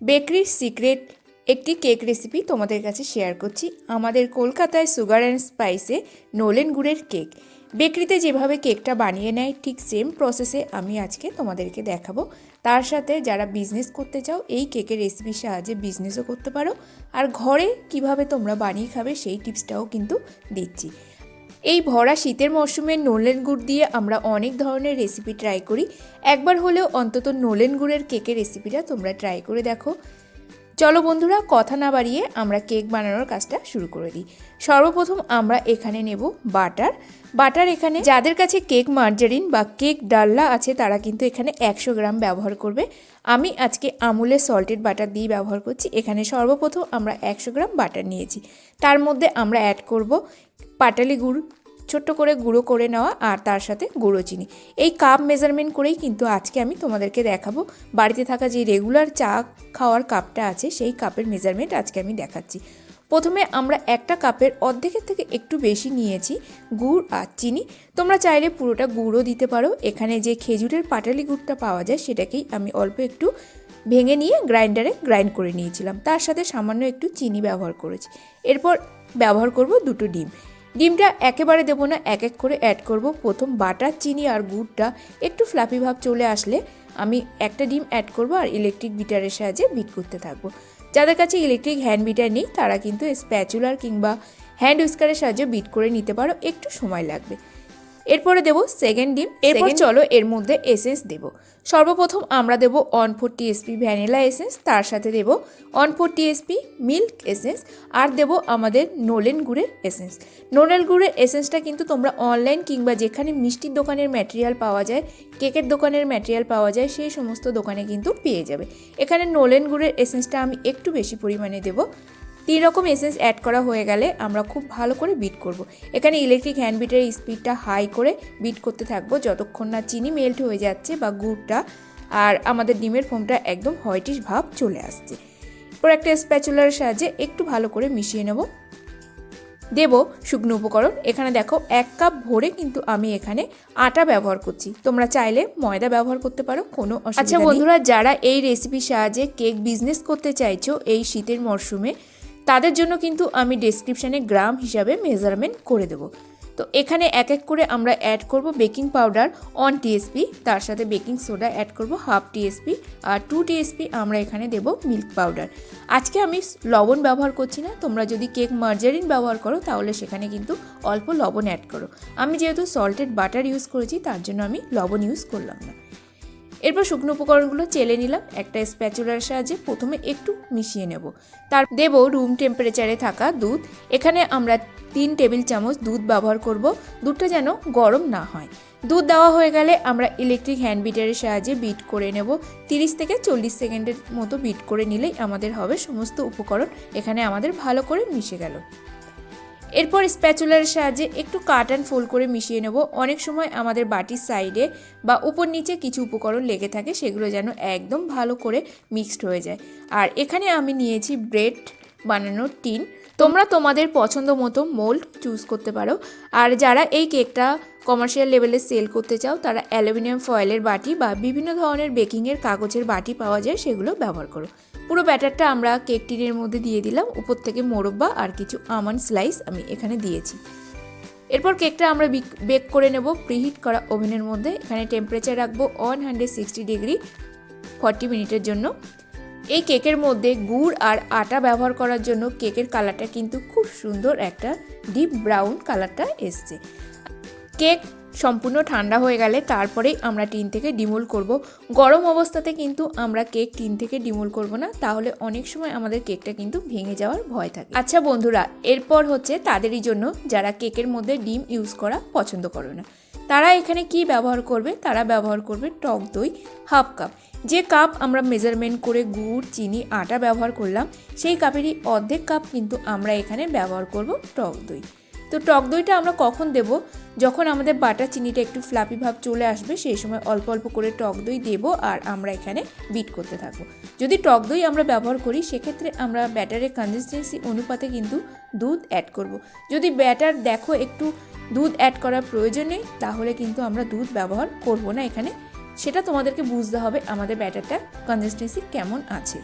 বেকারির সিক্রেট একটি cake recipe তোমাদের কাছে শেয়ার করছি। আমাদের কলকাতায় সুগার অ্যান্ড স্পাইসে নোলেন গুড়ের কেক। বেকারিতে যেভাবে কেকটা বানিয়ে নেয়, ঠিক সেম প্রসেসে আমি আজকে তোমাদেরকে দেখাবো। তার সাথে যারা বিজনেস করতে চাও, এই কেকের রেসিপির সাহায্যে বিজনেসও করতে পারো। আর ঘরে কীভাবে তোমরা বানিয়ে খাবে সেই টিপসটাও কিন্তু দিচ্ছি। এই ভরা শীতের মরশুমে নোলেন গুড় দিয়ে আমরা অনেক ধরনের রেসিপি ট্রাই করি। একবার হলেও অন্তত নোলেন গুড়ের কেকের রেসিপিটা তোমরা ট্রাই করে দেখো। চলো বন্ধুরা, কথা না বাড়িয়ে আমরা কেক বানানোর কাজটা শুরু করে দিই। সর্বপ্রথম আমরা এখানে নেব বাটার। বাটার এখানে যাদের কাছে কেক মার্জারিন বা কেক ডাল্লা আছে, তারা কিন্তু এখানে একশো গ্রাম ব্যবহার করবে। আমি আজকে আমুলের সল্টেড বাটার দিয়ে ব্যবহার করছি। এখানে সর্বপ্রথম আমরা একশো গ্রাম বাটার নিয়েছি। তার মধ্যে আমরা অ্যাড করব পাটালি গুড় ছোট্ট করে গুঁড়ো করে নেওয়া আর তার সাথে গুঁড়ো চিনি। এই কাপ মেজারমেন্ট করেই কিন্তু আজকে আমি তোমাদেরকে দেখাবো। বাড়িতে থাকা যে রেগুলার চা খাওয়ার কাপটা আছে, সেই কাপের মেজারমেন্ট আজকে আমি দেখাচ্ছি। প্রথমে আমরা একটা কাপের অর্ধেকের থেকে একটু বেশি নিয়েছি গুড় আর চিনি। তোমরা চাইলে পুরোটা গুঁড়ো দিতে পারো। এখানে যে খেজুরের পাটালি গুড়টা পাওয়া যায়, সেটাকেই আমি অল্প একটু ভেঙে নিয়ে গ্রাইন্ডারে গ্রাইন্ড করে নিয়েছিলাম। তার সাথে সামান্য একটু চিনি ব্যবহার করেছি। এরপর ব্যবহার করব দুটো ডিম। ডিমটা একেবারে দেবো না এক এক করে অ্যাড করব। প্রথম বাটার চিনি আর গুড়টা একটু ফ্লাপি ভাব চলে আসলে আমি একটা ডিম অ্যাড করব আর ইলেকট্রিক বিটারের সাহায্যে বিট করতে থাকব। যাদের কাছে ইলেকট্রিক হ্যান্ড বিটার নেই, তারা কিন্তু স্প্যাচুলার কিংবা হ্যান্ড উইস্কারের সাহায্যে বিট করে নিতে পারো, একটু সময় লাগবে। এরপরে দেবো সেকেন্ড ডিম। এরপর চলো এর মধ্যে এসেন্স দেব। সর্বপ্রথম আমরা দেব one fourth TSP vanilla essence তার সাথে দেব one fourth TSP milk essence আর দেব আমাদের নোলেন গুড়ের এসেন্স নোলেন গুড়ের এসেন্সটা কিন্তু তোমরা অনলাইন কিংবা যেখানে মিষ্টির দোকানের ম্যাটেরিয়াল পাওয়া যায় কেকের দোকানের ম্যাটেরিয়াল পাওয়া যায় সেই সমস্ত দোকানে কিন্তু পেয়ে যাবে। এখানে নোলেন গুড়ের এসেন্সটা আমি একটু বেশি পরিমাণে দেবো। তিন রকম এসেন্স অ্যাড করা হয়ে গেলে আমরা খুব ভালো করে বিট করব। এখানে ইলেকট্রিক হ্যান্ড বিটের স্পিডটা হাই করে বিট করতে থাকব যতক্ষণ না চিনি মেল্ট হয়ে যাচ্ছে বা গুড়টা আর আমাদের ডিমের ফোমটা একদম হোয়াইটিশ ভাব চলে আসছে। এরপর একটা স্প্যাচুলার সাহায্যে একটু ভালো করে মিশিয়ে নেব। দেব শুকনো উপকরণ। এখানে দেখো এক কাপ ভরে কিন্তু আমি এখানে আটা ব্যবহার করছি। তোমরা চাইলে ময়দা ব্যবহার করতে পারো কোনো আচ্ছা বন্ধুরা যারা এই রেসিপির সাহায্যে কেক বিজনেস করতে চাইছো এই শীতের মরশুমে তাদের জন্য কিন্তু আমি ডেসক্রিপশানে গ্রাম হিসাবে মেজারমেন্ট করে দেবো। তো এখানে এক এক করে আমরা অ্যাড করব বেকিং পাউডার অন টিএসপি তার সাথে বেকিং সোডা অ্যাড করব হাফ টিএসপি আর টু টিএসপি আমরা এখানে দেব মিল্ক পাউডার আজকে আমি লবণ ব্যবহার করছি না, তোমরা যদি কেক মার্জারিন ব্যবহার করো তাহলে সেখানে কিন্তু অল্প লবণ অ্যাড করো। আমি যেহেতু সল্টেড বাটার ইউজ করেছি, তার জন্য আমি লবণ ইউজ করলাম না। এরপর শুকনো উপকরণগুলো চেলে নিলাম, একটা স্প্যাচুলার সাহায্যে প্রথমে একটু মিশিয়ে নেব। তার দেব রুম টেম্পারেচারে থাকা দুধ, এখানে আমরা তিন টেবিল চামচ দুধ ব্যবহার করব, দুধটা যেন গরম না হয়। দুধ দেওয়া হয়ে গেলে আমরা ইলেকট্রিক হ্যান্ড বিটারের সাহায্যে বিট করে নেব। তিরিশ থেকে চল্লিশ সেকেন্ডের মতো বিট করে নিলেই আমাদের হবে সমস্ত উপকরণ, এখানে আমাদের ভালো করে মিশে গেল। এরপর স্প্যাচুলার সাহায্যে একটু কাট অ্যান্ড ফোল্ড করে মিশিয়ে নেব। অনেক সময় আমাদের বাটির সাইডে বা উপর নিচে কিছু উপকরণ লেগে থাকে, সেগুলো যেন একদম ভালো করে মিক্সড হয়ে যায়। আর এখানে আমি নিয়েছি ব্রেড বানানোর টিন। তোমরা তোমাদের পছন্দ মতো মোল্ড চুজ করতে পারো। আর যারা এই কেকটা কমার্শিয়াল লেভেলে সেল করতে চাও, তারা অ্যালুমিনিয়াম ফয়েলের বাটি বা বিভিন্ন ধরনের বেকিংয়ের কাগজের বাটি পাওয়া যায়, সেগুলো ব্যবহার করো। পুরো ব্যাটারটা আমরা কেক টিনের মধ্যে দিয়ে দিলাম। উপর থেকে মোরব্বা আর কিছু আমন্ড স্লাইস আমি এখানে দিয়েছি। এরপর কেকটা আমরা বেক করে নেব প্রিহিট করা ওভেনের মধ্যে। এখানে টেম্পারেচার রাখব one hundred sixty degree forty মিনিটের জন্য। এই কেকের মধ্যে গুড় আর আটা ব্যবহার করার জন্য কেকের কালারটা কিন্তু খুব সুন্দর একটা ডিপ ব্রাউন কালারটা এসছে। কেক সম্পূর্ণ ঠান্ডা হয়ে গেলে তারপরেই আমরা টিন থেকে ডিমোল করব। গরম অবস্থাতে কিন্তু আমরা কেক টিন থেকে ডিমোল করব না, তাহলে অনেক সময় আমাদের কেকটা কিন্তু ভেঙে যাওয়ার ভয় থাকে। আচ্ছা বন্ধুরা, এরপর হচ্ছে তাদেরই জন্য যারা কেকের মধ্যে ডিম ইউজ করা পছন্দ করে না, তারা এখানে কি ব্যবহার করবে? তারা ব্যবহার করবে টক দই হাফ কাপ। যে কাপ আমরা মেজারমেন্ট করে গুড়, চিনি, আটা ব্যবহার করলাম, সেই কাপেরই অর্ধেক কাপ কিন্তু আমরা এখানে ব্যবহার করব টক দই। তো টক দইটা আমরা কখন দেব? যখন আমাদের বাটার চিনিটা একটু ফ্লাপি ভাব চলে আসবে, সেই সময় অল্প অল্প করে টক দই দেব আর আমরা এখানে বিট করতে থাকব। যদি টক দই আমরা ব্যবহার করি, সেক্ষেত্রে আমরা ব্যাটারের কনসিস্টেন্সি অনুপাতে কিন্তু দুধ অ্যাড করব। যদি ব্যাটার দেখো একটু দুধ অ্যাড করার প্রয়োজন নেই, তাহলে কিন্তু আমরা দুধ ব্যবহার করব না এখানে। সেটা তোমাদেরকে বুঝতে হবে আমাদের ব্যাটারটা কনসিস্টেন্সি কেমন আছে।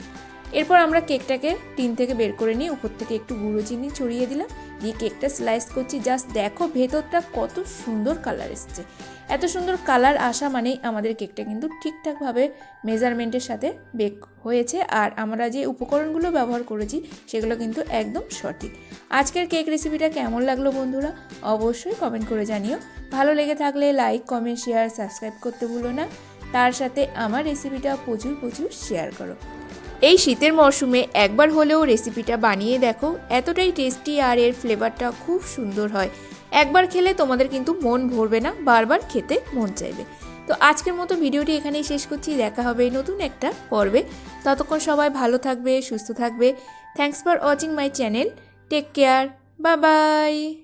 এরপর আমরা কেকটাকে টিন থেকে বের করে নিয়ে উপর থেকে একটু গুঁড়ো চিনি ছড়িয়ে দিলাম। দিয়ে কেকটা স্লাইস করছি। জাস্ট দেখো ভেতরটা কত সুন্দর কালার এসছে। এত সুন্দর কালার আসা মানেই আমাদের কেকটা কিন্তু ঠিকঠাকভাবে মেজারমেন্টের সাথে বেক হয়েছে। আর আমরা যে উপকরণগুলো ব্যবহার করেছি, সেগুলো কিন্তু একদম সঠিক। আজকের কেক রেসিপিটা কেমন লাগল বন্ধুরা? অবশ্যই কমেন্ট করে জানিও। ভালো লেগে থাকলে লাইক কমেন্ট শেয়ার সাবস্ক্রাইব করতে ভুলো না। তার সাথে আমার রেসিপিটা প্রচুর প্রচুর শেয়ার করো। এই শীতের মরশুমে একবার হলেও রেসিপিটা বানিয়ে দেখো। এতটাই টেস্টি আর এর ফ্লেভারটা খুব সুন্দর হয়। একবার খেলে তোমাদের কিন্তু মন ভরবে না, বারবার খেতে মন চাইবে। তো আজকের মতো ভিডিওটি এখানেই শেষ করছি। দেখা হবে নতুন একটা পর্বে। ততক্ষণ সবাই ভালো থাকবে, সুস্থ থাকবে। Thanks for watching my channel take care bye bye